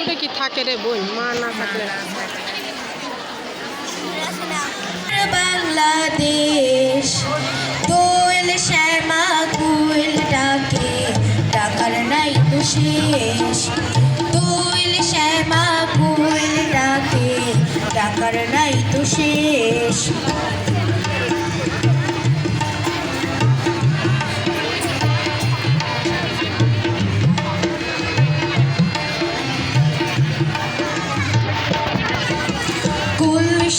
সংসারে কি থাকে রে বই? মা না থাকলে। বাংলাদেশ দোল শ্যামা কুল ডাকে ডাকার নাই তো শেষ। দোল শ্যামা কুল ডাকে ডাকার নাই তো শেষ।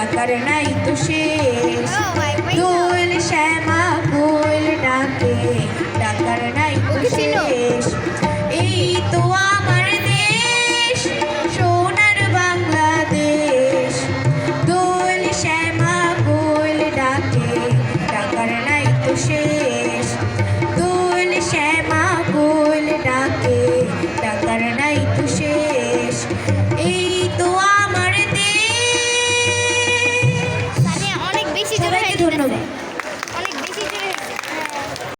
টাকার নাই তো শেষ। oh দোল শ্যামা ফুল ডাকে।